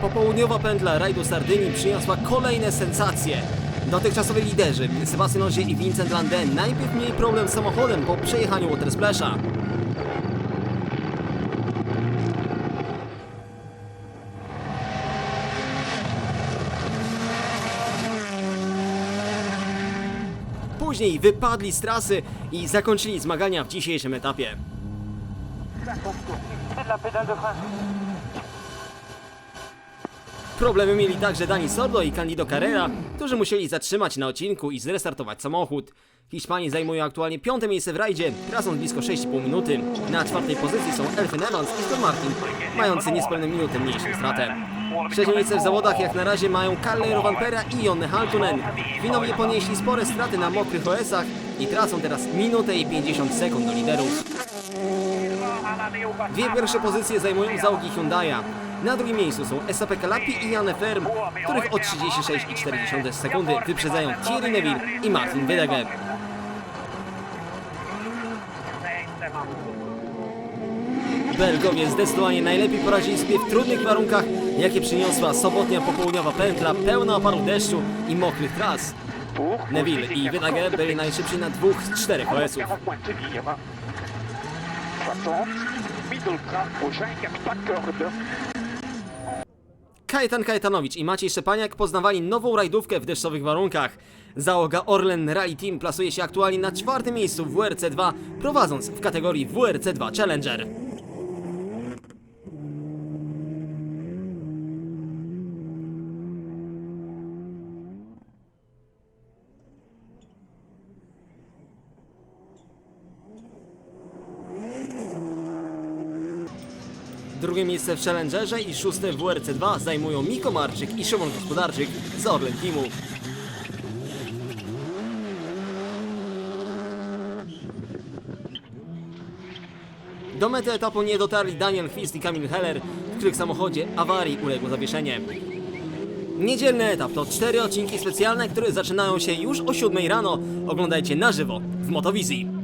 Popołudniowa pętla rajdu Sardynii przyniosła kolejne sensacje. Dotychczasowi liderzy Sebastian Ogier i Vincent Landé najpierw mieli problem z samochodem po przejechaniu Water Splasha. Później wypadli z trasy i zakończyli zmagania w dzisiejszym etapie. la pédale de. Problemy mieli także Dani Sordo i Candido Carrera, którzy musieli zatrzymać na odcinku i zrestartować samochód. Hiszpanii zajmują aktualnie piąte miejsce w rajdzie, tracąc blisko 6,5 minuty. Na czwartej pozycji są Elfyn Evans i Aston Martin, mający niespełna minutę mniejszą stratę. Trzecie miejsce w zawodach jak na razie mają Kalle Rovanpera i Jonne Haltunen. Winowie ponieśli spore straty na mokrych OS-ach i tracą teraz minutę i 50 sekund do liderów. Dwie pierwsze pozycje zajmują załogi Hyundai'a. Na drugim miejscu są SAP Kalapi i Jan Ferm, których o 36,4 sekundy wyprzedzają Thierry Neville i Martin Wydeger. Belgowie zdecydowanie najlepiej poradzili sobie w trudnych warunkach, jakie przyniosła sobotnia popołudniowa pętla pełna oparów deszczu i mokrych tras. Neville i Wydeger byli najszybsi na dwóch z czterech OS-ów. Kajetan Kajetanowicz i Maciej Szczepaniak poznawali nową rajdówkę w deszczowych warunkach. Załoga Orlen Rally Team plasuje się aktualnie na czwartym miejscu w WRC2, prowadząc w kategorii WRC2 Challenger. Drugie miejsce w Challengerze i szóste w WRC2 zajmują Miko Marczyk i Szymon Gospodarczyk z Orlen Teamu. Do mety etapu nie dotarli Daniel Chwist i Kamil Heller, w których samochodzie awarii uległo zawieszenie. Niedzielny etap to cztery odcinki specjalne, które zaczynają się już o 7 rano. Oglądajcie na żywo w Motowizji.